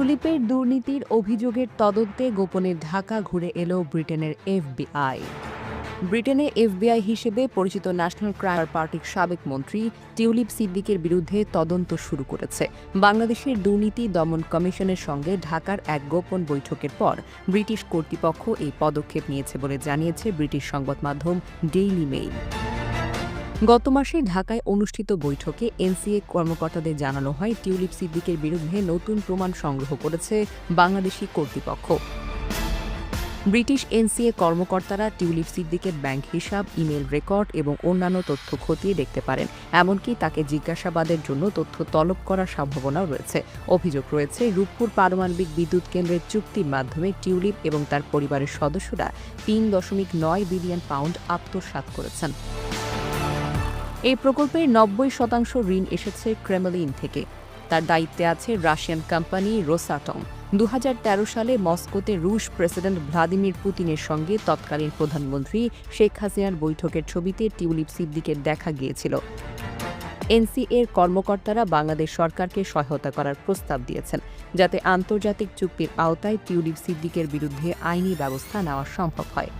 টিউলিপের দুর্নীতির অভিযোগের তদন্তে গোপনে ঢাকা ঘুরে এলো ব্রিটেনের এফবিআই। ব্রিটেনে এফবিআই হিসেবে পরিচিত ন্যাশনাল ক্রাইম পার্টির সাবেক মন্ত্রী টিউলিপ সিদ্দিকের বিরুদ্ধে তদন্ত শুরু করেছে। বাংলাদেশের দুর্নীতি দমন কমিশনের সঙ্গে ঢাকার এক গোপন বৈঠকের পর ব্রিটিশ কর্তৃপক্ষ এই পদক্ষেপ নিয়েছে বলে জানিয়েছে ব্রিটিশ সংবাদ মাধ্যম ডেইলি মেইল। গত মাসে ঢাকায় অনুষ্ঠিত বৈঠকে এনসিএ কর্মকর্তাদের জানানো হয়, টিউলিপ সিদ্দিকের বিরুদ্ধে নতুন প্রমাণ সংগ্রহ করেছে বাংলাদেশি কর্তৃপক্ষ। ব্রিটিশ এনসিএ কর্মকর্তারা টিউলিপ সিদ্দিকের ব্যাংক হিসাব, ইমেল রেকর্ড এবং অন্যান্য তথ্য খতিয়ে দেখতে পারেন। এমনকি তাকে জিজ্ঞাসাবাদের জন্য তথ্য তলব করার সম্ভাবনাও রয়েছে। অভিযোগ রয়েছে, রূপপুর পারমাণবিক বিদ্যুৎ কেন্দ্রের চুক্তির মাধ্যমে টিউলিপ এবং তার পরিবারের সদস্যরা তিন দশমিক নয় বিলিয়ন পাউন্ড আত্মসাৎ করেছেন। এই প্রকল্পের নব্বই শতাংশ ঋণ এসেছে ক্রেমলিন থেকে। তার দায়িত্বে আছে রাশিয়ান কোম্পানি রোসাটম। দু সালে মস্কোতে রুশ প্রেসিডেন্ট ভ্লাদিমির পুতিনের সঙ্গে তৎকালীন প্রধানমন্ত্রী শেখ হাসিনার বৈঠকের ছবিতে টিউলিপ সিদ্দিকের দেখা গিয়েছিল। এনসিএর কর্মকর্তারা বাংলাদেশ সরকারকে সহায়তা করার প্রস্তাব দিয়েছেন, যাতে আন্তর্জাতিক চুক্তির আওতায় টিউলিপ সিদ্দিকের বিরুদ্ধে আইনি ব্যবস্থা নেওয়া সম্ভব হয়।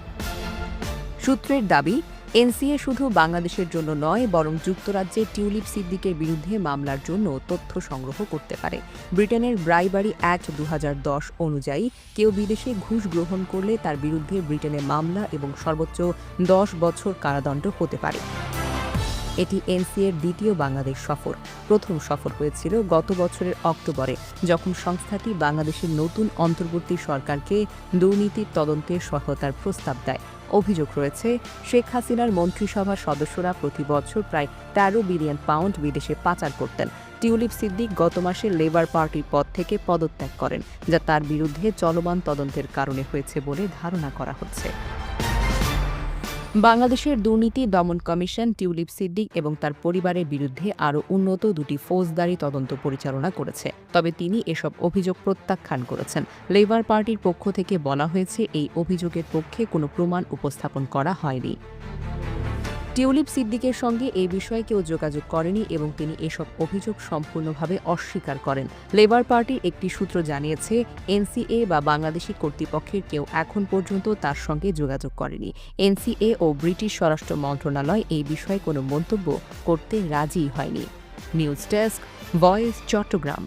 সূত্রের দাবি এনসিএ শুধু বাংলাদেশের জন্য নয়, বরং যুক্তরাজ্যে টিউলিপ সিদ্দিকের বিরুদ্ধে মামলার জন্য তথ্য সংগ্রহ করতে পারে। ব্রিটেনের ব্রাইবারি অ্যাক্ট দু হাজার দশ অনুযায়ী কেউ বিদেশে ঘুষ গ্রহণ করলে তার বিরুদ্ধে ব্রিটেনে মামলা এবং সর্বোচ্চ দশ বছর কারাদণ্ড হতে পারে। এটি এনসিএর দ্বিতীয় বাংলাদেশ সফর। প্রথম সফর হয়েছিল গত বছরের অক্টোবরে, যখন সংস্থাটি বাংলাদেশের নতুন অন্তর্বর্তী সরকারকে দুর্নীতির তদন্তে সহায়তার প্রস্তাব দেয়। অভিযোগ রয়েছে, শেখ হাসিনার মন্ত্রিসভার সদস্যরা প্রতি বছর প্রায় তেরো বিলিয়ন পাউন্ড বিদেশে পাচার করতেন। টিউলিপ সিদ্দিক গত মাসে লেবার পার্টির পদ থেকে পদত্যাগ করেন, যা তার বিরুদ্ধে চলমান তদন্তের কারণে হয়েছে বলে ধারণা করা হচ্ছে। বাংলাদেশের দুর্নীতি দমন কমিশন, টিউলিপ সিদ্দিক এবং তার পরিবারের বিরুদ্ধে আরও উন্নত দুটি ফৌজদারি তদন্ত পরিচালনা করেছে। তবে তিনি এসব অভিযোগ প্রত্যাখ্যান করেছেন। লেবার পার্টির পক্ষ থেকে বলা হয়েছে, এই অভিযোগের পক্ষে কোনো প্রমাণ উপস্থাপন করা হয়নি। টিউলিপ সিদ্দিকের সঙ্গে এই বিষয়ে কেউ যোগাযোগ করেনি এবং তিনি এসব অভিযোগ সম্পূর্ণভাবে অস্বীকার করেন। লেবার পার্টির একটি সূত্র জানিয়েছে, এনসিএ বা বাংলাদেশি কর্তৃপক্ষের কেউ এখন পর্যন্ত তার সঙ্গে যোগাযোগ করেনি। এনসিএ ও ব্রিটিশ স্বরাষ্ট্র মন্ত্রণালয় এই বিষয়ে কোনো মন্তব্য করতে রাজি হয়নি। News desk, voice Chattogram.